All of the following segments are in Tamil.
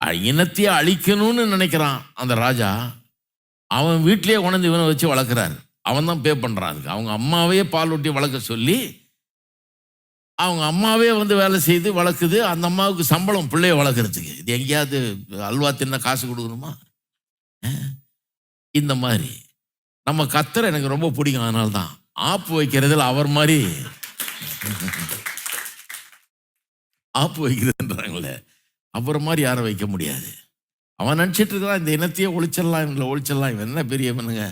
இனத்தையே அழிக்கணும்னு நினைக்கிறான் அந்த ராஜா. அவன் வீட்டிலேயே உணர்ந்து இவனை வச்சு வளர்க்குறாரு. அவன் தான் பே பண்ணுறான் அதுக்கு. அவங்க அம்மாவே பால் ஊட்டி வளர்க்க சொல்லி அவங்க அம்மாவே வந்து வேலை செய்து வளர்க்குது. அந்த அம்மாவுக்கு சம்பளம் பிள்ளைய வளர்க்குறதுக்கு. இது எங்கேயாவது அல்வா தின்ன காசு கொடுக்கணுமா? இந்த மாதிரி. நம்ம கத்தர் எனக்கு ரொம்ப பிடிக்கும். அதனால தான் ஆப்பு வைக்கிறதுல அவர் மாதிரி. ஆப்பு வைக்கிறதுன்றாங்களே. அவர் மாதிரி யாரும் வைக்க முடியாது. அவன் நினச்சிட்டு இருக்கிறான் இந்த இனத்தையே ஒழிச்சிடலாம் இவங்களை ஒழிச்சிடலாம் இவன் என்ன பெரிய இவனுங்க?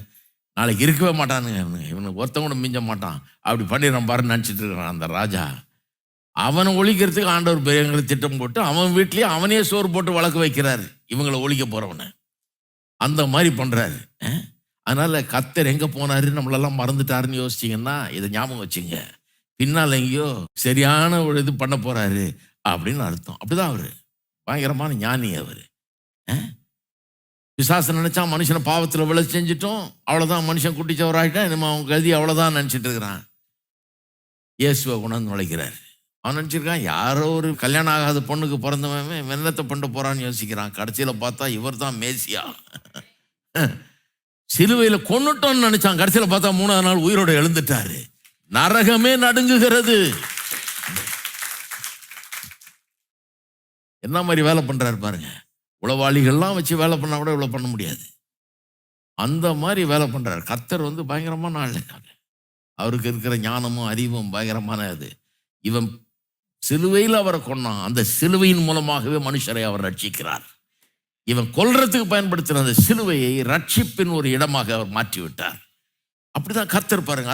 நாளைக்கு இருக்கவே மாட்டானுங்க இவனுங்க. இவனுக்கு ஒருத்தவங்க மிஞ்ச மாட்டான். அப்படி பண்ணிடுறான் பாருன்னு நினச்சிட்டு இருக்கிறான் அந்த ராஜா. அவனை ஒழிக்கிறதுக்கு ஆண்டவர் பெரியவங்களை திட்டம் போட்டு அவன் வீட்லேயே அவனே சோறு போட்டு வழக்கு வைக்கிறாரு. இவங்களை ஒழிக்க போகிறவனை அந்த மாதிரி பண்ணுறாரு அதனால் கத்தர் எங்கே போனாரு? நம்மளெல்லாம் மறந்துட்டாருன்னு யோசிச்சிங்கன்னா இதை ஞாபகம் வச்சுங்க. பின்னால் எங்கேயோ சரியான ஒரு இது பண்ண போகிறாரு அப்படின்னு அர்த்தம். அப்படிதான் அவர். பயங்கரமான ஞானி அவர். விசாசம் நினச்சா மனுஷனை பாவத்தில் விளை செஞ்சிட்டோம். அவ்வளோதான் மனுஷன் குட்டிச்சவராகிட்டான் இனிமே அவன் கதி அவ்வளோதான் நினச்சிட்டு இருக்கிறான். இயேசுவை கொண்டாந்து நுழைக்கிறார் அவன் நினச்சிருக்கான் யாரோ ஒரு கல்யாணம் ஆகாத பொண்ணுக்கு பிறந்தவன் வெள்ளத்தை பண்ண போகிறான்னு யோசிக்கிறான். கடைசியில் பார்த்தா இவர் தான் மேசியா. சிலுவையில் கொன்னுட்டோம்னு நினச்சான். கடைசியில் பார்த்தா மூணாவது நாள் உயிரோடு எழுந்துட்டாரு. நரகமே நடுங்குகிறது. என்ன மாதிரி வேலை பண்ணுறாரு பாருங்க. உளவாளிகள்லாம் வச்சு வேலை பண்ணால் கூட இவ்வளோ பண்ண முடியாது. அந்த மாதிரி வேலை பண்ணுறாரு கத்தர் வந்து பயங்கரமான ஆள். அவருக்கு இருக்கிற ஞானமும் அறிவும் பயங்கரமான அது. இவன் சிலுவையில் அவரை கொன்னான். அந்த சிலுவையின் மூலமாகவே மனுஷரை அவர் ரட்சிக்கிறார். இவன் கொல்றதுக்கு பயன்படுத்தின அந்த சிலுவையை ரட்சிப்பின் ஒரு இடமாக அவர் மாற்றி விட்டார் அப்படிதான் கத்தர் பாருங்க.